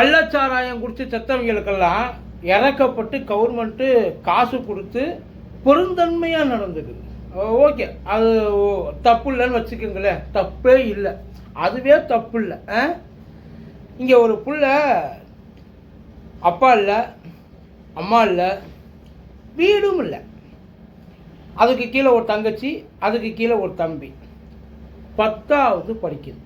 கள்ளச்சாராயம் குடித்து செத்தவங்களுக்கெல்லாம் இறக்கப்பட்டு கவர்மெண்ட்டு காசு கொடுத்து பெருந்தன்மையாக நடந்துக்குது. ஓகே. அது ஓ- தப்பு இல்லைன்னு வச்சுக்கோங்களேன். தப்பே இல்லை. அதுவே தப்பு இல்லை. இங்கே ஒரு புள்ள அப்பா இல்லை அம்மா இல்லை வீடும் இல்லை. அதுக்கு கீழே ஒரு தங்கச்சி அதுக்கு கீழே ஒரு தம்பி. பத்தாவது படிக்குது.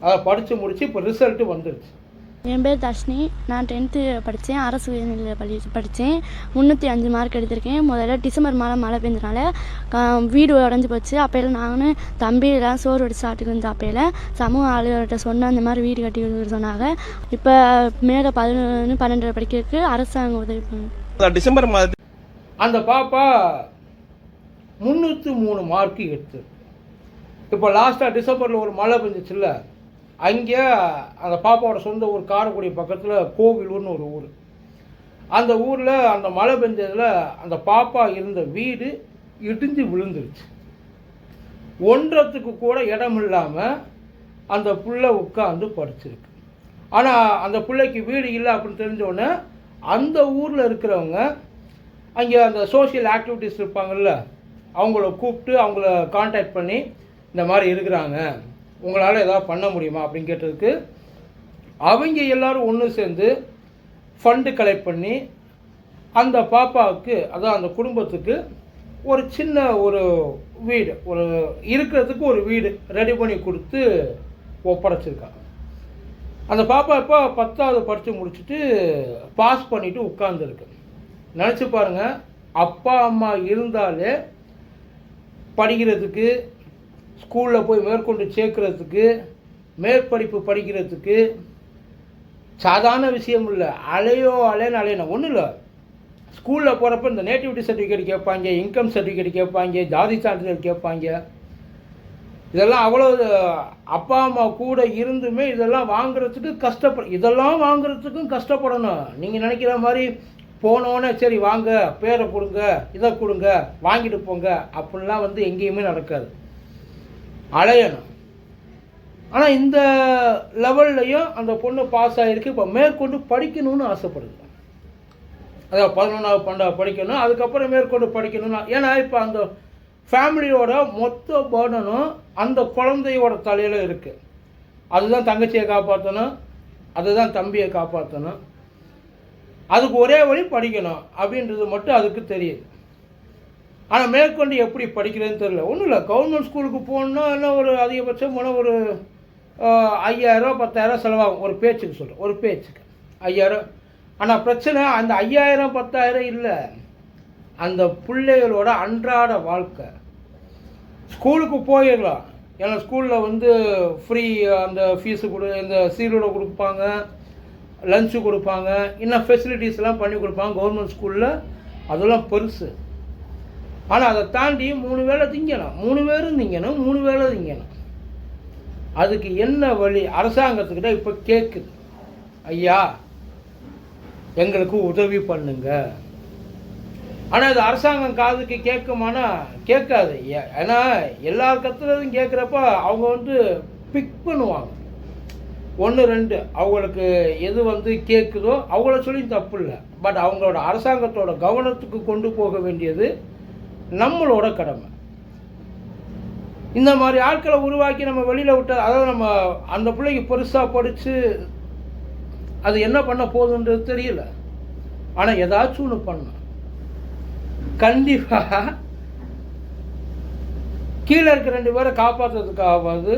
அதை படித்து முடித்து இப்போ ரிசல்ட்டு வந்துருச்சு. என் பேர் தர்ஷினி. நான் டென்த்து படித்தேன் அரசு உயர்நிலையில் பள்ளி படித்தேன் முந்நூற்றி அஞ்சு மார்க் எடுத்திருக்கேன். முதல்ல டிசம்பர் மாதம் மழை பெஞ்சனால க- வீடு உடஞ்சி போச்சு. அப்போயில் நானும் தம்பி எல்லாம் சோறு வடி சாப்பிட்டுக்கு இருந்த அப்போயில் சமூக ஆளுகிட்ட சொன்னேன் இந்த மாதிரி வீடு கட்டி சொன்னாங்க. இப்போ மேலே பதினொன்று பன்னெண்டு படிக்கிறதுக்கு அரசாங்கம் உதவி பண்ணு. அதான் டிசம்பர் மாதத்தில் அந்த பாப்பா முந்நூற்றி மூணு மார்க்கு எடுத்து இப்போ லாஸ்ட்டாக டிசம்பரில் ஒரு மழை பெஞ்சிச்சுல்ல? அங்கே அந்த பாப்பாவோட சொந்த ஊர் காரைக்குடி பக்கத்தில் கோவிலூர்னு ஒரு ஊர். அந்த ஊரில் அந்த மழை பெஞ்சதில் அந்த பாப்பா இருந்த வீடு இடிஞ்சு விழுந்துருச்சு. ஒன்றத்துக்கு கூட இடம் இல்லாமல் அந்த புள்ள உட்காந்து படிச்சிருக்கு. ஆனால் அந்த பிள்ளைக்கு வீடு இல்லை அப்படின்னு தெரிஞ்சோடனே அந்த ஊரில் இருக்கிறவங்க அங்கே அந்த சோஷியல் ஆக்டிவிட்டீஸ் இருப்பாங்கல்ல அவங்கள கூப்பிட்டு அவங்கள காண்டாக்ட் பண்ணி இந்த மாதிரி இருக்கிறாங்க. உங்களால் ஏதாவது பண்ண முடியுமா அப்படின்னு கேட்டதுக்கு அவங்க எல்லாரும் ஒன்று சேர்ந்து ஃபண்டு கலெக்ட் பண்ணி அந்த பாப்பாவுக்கு அதான் அந்த குடும்பத்துக்கு ஒரு சின்ன ஒரு வீடு ஒரு இருக்கிறதுக்கு ஒரு வீடு ரெடி பண்ணி கொடுத்து ஒப்படைச்சிருக்காங்க. அந்த பாப்பா இப்போ பத்தாவது படித்து முடிச்சுட்டு பாஸ் பண்ணிவிட்டு உட்காந்துருக்கு நினச்சி பாருங்கள் அப்பா அம்மா இருந்தாலே படிக்கிறதுக்கு ஸ்கூலில் போய் மேற்கொண்டு சேர்க்கறதுக்கு மேற்படிப்பு படிக்கிறதுக்கு சாதாரண விஷயம் இல்லை. அலையோ அலைன்னு அலையணும். ஒன்றும் இல்லை. ஸ்கூலில் போகிறப்ப இந்த நேட்டிவிட்டி சர்டிஃபிகேட் கேட்பாங்க இன்கம் சர்டிஃபிகேட் கேட்பாங்க ஜாதி சான்றிதழ் கேட்பாங்க. இதெல்லாம் அவ்வளோ அப்பா அம்மா கூட இருந்துமே இதெல்லாம் வாங்குறதுக்கு கஷ்டப்பட இதெல்லாம் வாங்குறதுக்கும் கஷ்டப்படணும். நீங்கள் நினைக்கிற மாதிரி போனோன்னே சரி வாங்க பேரை கொடுங்க இதை கொடுங்க வாங்கிட்டு போங்க. அப்படிலாம் வந்து எங்கேயுமே நடக்காது. அலையணும். ஆனால் இந்த லெவல்லையும் அந்த பொண்ணு பாஸ் ஆகிருக்கு இப்போ மேற்கொண்டு படிக்கணும்னு ஆசைப்படுது. அதாவது பதினொன்றாவது பன்னெண்டாவது படிக்கணும். அதுக்கப்புறம் மேற்கொண்டு படிக்கணும்னா ஏன்னா இப்போ அந்த ஃபேமிலியோட மொத்த பேர்டனும் அந்த குழந்தையோட தலையில் இருக்குது அதுதான் தங்கச்சியை காப்பாற்றணும் அதுதான் தம்பியை காப்பாற்றணும் அதுக்கு ஒரே வழி படிக்கணும். அப்படின்றது மட்டும் அதுக்கு தெரியுது. ஆனால் மேற்கொண்டு எப்படி படிக்கிறதுன்னு தெரில ஒன்றும் இல்லை. கவர்மெண்ட் ஸ்கூலுக்கு போகணுன்னா என்ன ஒரு அதிகபட்சம் போனால் ஒரு ஐயாயிரம் பத்தாயிரம் செலவாகும். ஒரு பேச்சுக்கு சொல்கிறேன் ஒரு பேச்சுக்கு. ஐயாயிரம் ஆனால் பிரச்சனை அந்த ஐயாயிரம் பத்தாயிரம் இல்லை. அந்த பிள்ளைகளோட அன்றாட வாழ்க்கை. ஸ்கூலுக்கு போயிடலாம். ஏன்னா ஸ்கூலில் வந்து ஃப்ரீ அந்த ஃபீஸு கொடு இந்த சீருடை கொடுப்பாங்க. லஞ்சு கொடுப்பாங்க. இன்னும் ஃபெசிலிட்டிஸ்லாம் பண்ணி கொடுப்பாங்க. கவர்மெண்ட் ஸ்கூலில் அதெல்லாம் பெருசு. ஆனால் அதை தாண்டி மூணு வேளை திங்கணும் மூணு பேரும் திங்கணும் மூணு வேளை திங்கணும். அதுக்கு என்ன வழி? அரசாங்கத்துக்கிட்ட இப்போ கேட்குது ஐயா எங்களுக்கு உதவி பண்ணுங்க. ஆனால் இது அரசாங்கம் காதுக்கு கேட்குமானா கேட்காது ஏ- ஏன்னா எல்லார் கத்துறதும் கேட்குறப்ப அவங்க வந்து பிக் பண்ணுவாங்க. ஒன்று ரெண்டு. அவங்களுக்கு எது வந்து கேட்குதோ அவங்கள சொல்லி தப்பு இல்லை பட் அவங்களோட அரசாங்கத்தோட கவனத்துக்கு கொண்டு போக வேண்டியது நம்மளோட கடமை. இந்த மாதிரி ஆட்களை உருவாக்கி நம்ம வெளியில் விட்டால் அதாவது நம்ம அந்த பிள்ளைக்கு பெருசாக படித்து அது என்ன பண்ண போகுதுன்றது தெரியல. ஆனால் ஏதாச்சும் ஒன்று பண்ணும் கண்டிப்பாக கீழே இருக்க ரெண்டு பேரை காப்பாற்றுறதுக்காவது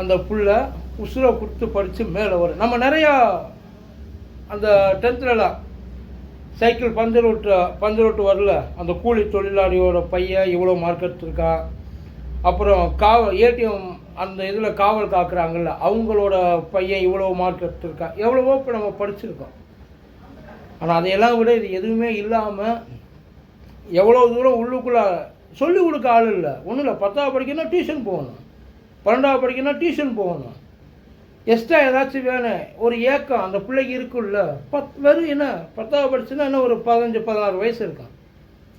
அந்த புள்ள உசுரை கொடுத்து படித்து மேலே வரும். நம்ம நிறையா அந்த டென்த்துலலாம் சைக்கிள் பஞ்சர் ஓட்டு பஞ்சர் ஓட்டு வரல அந்த கூலி தொழிலாளியோட பையன் இவ்வளோ மார்க் எடுத்திருக்கான் அப்புறம் காவல் ஏடிஎம் அந்த இதில் காவல் காக்குறாங்கல்ல அவங்களோட பையன் இவ்வளோ மார்க் எடுத்திருக்கான் எவ்வளவோ இப்போ நம்ம படிச்சிருக்கோம். ஆனால் அதையெல்லாம் விட இது எதுவுமே இல்லாமல் எவ்வளோ தூரம் உள்ளுக்குள்ளே சொல்லிக் கொடுக்க ஆள் இல்லை. ஒன்றும் இல்லை. பத்தாவது படிக்கணும்னா டியூஷன் போகணும். பன்னெண்டாவது படிக்கணும்னா டியூஷன் போகணும். எக்ஸ்ட்ரா ஏதாச்சும் வேணும் ஒரு ஏக்கம் அந்த பிள்ளைக்கு இருக்குல்ல பத் வெறும் என்ன பத்தாவது படிச்சுன்னா என்ன ஒரு பதினஞ்சு பதினாறு வயசு இருக்கான்.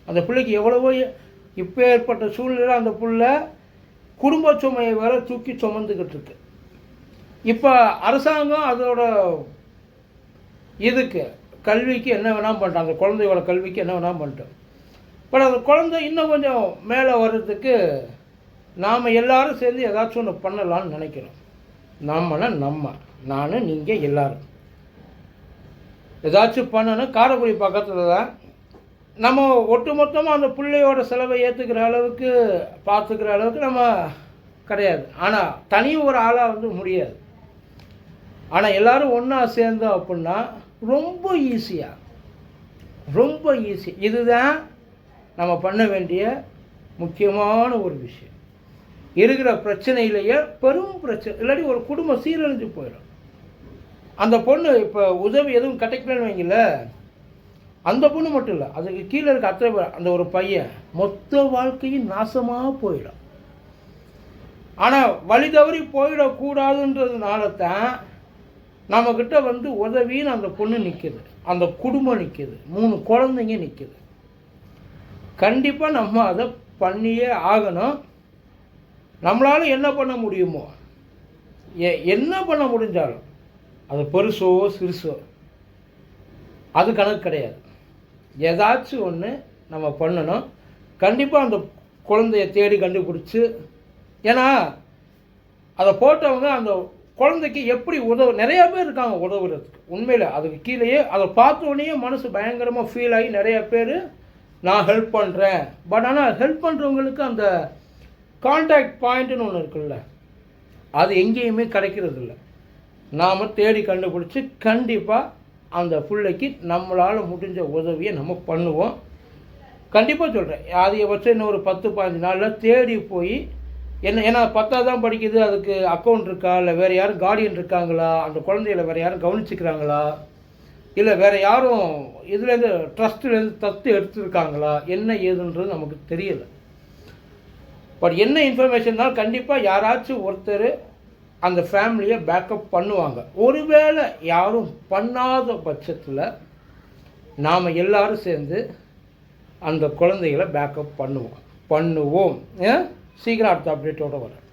அந்த பிள்ளைக்கு எவ்வளவோ இப்போ ஏற்பட்ட சூழ்நிலை அந்த பிள்ளை குடும்ப சுமையை வேற தூக்கி சுமந்துக்கிட்டு இருக்கு. இப்போ அரசாங்கம் அதோட இதுக்கு கல்விக்கு என்ன வேணால் பண்ணிட்டோம் அந்த குழந்தையோட கல்விக்கு என்ன வேணால் பண்ணிட்டோம் பட் அந்த குழந்தை இன்னும் கொஞ்சம் மேலே வர்றதுக்கு நாம் எல்லாரும் சேர்ந்து ஏதாச்சும் ஒன்று பண்ணலான்னு நினைக்கிறோம். நம்மனா நம்ம நான் நீங்கள் எல்லாரும். ஏதாச்சும் பண்ணணும் காரைக்குடி பக்கத்தில் தான் நம்ம ஒட்டுமொத்தமாக அந்த பிள்ளையோட செலவை ஏற்றுக்கிற அளவுக்கு பார்த்துக்கிற அளவுக்கு நம்ம கிடையாது. ஆனால் தனி ஒரு ஆளாக வந்து முடியாது. ஆனால் எல்லாரும் ஒன்றா சேர்ந்தோம் அப்படின்னா ரொம்ப ஈஸியாக ரொம்ப ஈஸி இதுதான் நம்ம பண்ண வேண்டிய முக்கியமான ஒரு விஷயம். இருக்கிற பிரச்சனையிலேயே பெரும் பிரச்சனை இல்லாட்டி ஒரு குடும்பம் சீரழிஞ்சு போயிடும். அந்த பொண்ணு இப்போ உதவி எதுவும் கிடைக்கலன்னு வைங்கள அந்த பொண்ணு மட்டும் இல்லை அதுக்கு கீழே இருக்க அத்தனை பேர் அந்த ஒரு பையன் மொத்த வாழ்க்கையும் நாசமாக போயிடும். ஆனால் வழி தவறி போயிடக்கூடாதுன்றதுனால தான் நம்மக்கிட்ட வந்து உதவின்னு அந்த பொண்ணு நிற்கிது அந்த குடும்பம் நிற்கிது மூணு குழந்தைங்க நிற்கிது கண்டிப்பாக நம்ம அதை பண்ணியே ஆகணும். நம்மளால் என்ன பண்ண முடியுமோ? என்ன பண்ண முடிஞ்சாலும் அது பெருசோ சிறுசோ. அது கணக்கு கிடையாது. ஏதாச்சும் ஒன்று நம்ம பண்ணணும். கண்டிப்பாக அந்த குழந்தைய தேடி கண்டுபிடிச்சி ஏன்னா அதை போட்டவங்க அந்த குழந்தைக்கு எப்படி உதவு நிறையா பேர் இருக்காங்க உதவுறதுக்கு. உண்மையில் அதுக்கு கீழேயே அதை பார்த்தோன்னே மனசு பயங்கரமாக ஃபீல் ஆகி நிறைய பேர் நான் ஹெல்ப் பண்ணுறேன் பட் ஆனால் ஹெல்ப் பண்ணுறவங்களுக்கு அந்த காண்டாக்ட் பாயிண்ட்டுன்னு ஒன்று இருக்குல்ல. அது எங்கேயுமே கிடைக்கிறது இல்லை நாம் தேடி கண்டுபிடிச்சி கண்டிப்பாக அந்த பிள்ளைக்கு நம்மளால் முடிஞ்ச உதவியை நம்ம பண்ணுவோம். கண்டிப்பாக சொல்கிறேன் அதிகபட்சம் இன்னும் ஒரு பத்து பதினஞ்சு நாளில் தேடி போய் என்ன ஏன்னா பத்தாவது தான் படிக்குது அதுக்கு அக்கௌண்ட் இருக்கா இல்லை வேறு யாரும் கார்டியன் இருக்காங்களா அந்த குழந்தைகளை வேறு யாரும் கவனிச்சுக்கிறாங்களா இல்லை வேறு யாரும் இதுலேருந்து ட்ரஸ்ட்லேருந்து தத்து எடுத்துருக்காங்களா என்ன ஏதுன்றது நமக்கு தெரியலை. பட் என்ன இன்ஃபர்மேஷன் தான் கண்டிப்பாக யாராச்சும் ஒருத்தர் அந்த ஃபேமிலியை பேக்கப் பண்ணுவாங்க. ஒருவேளை யாரும் பண்ணாத பட்சத்தில் நாம் எல்லாரும் சேர்ந்து அந்த குழந்தைகளை பேக்கப் பண்ணுவோம். பண்ணுவோம். சீக்கிரம் அடுத்த அப்டேட்டோடு வரேன்.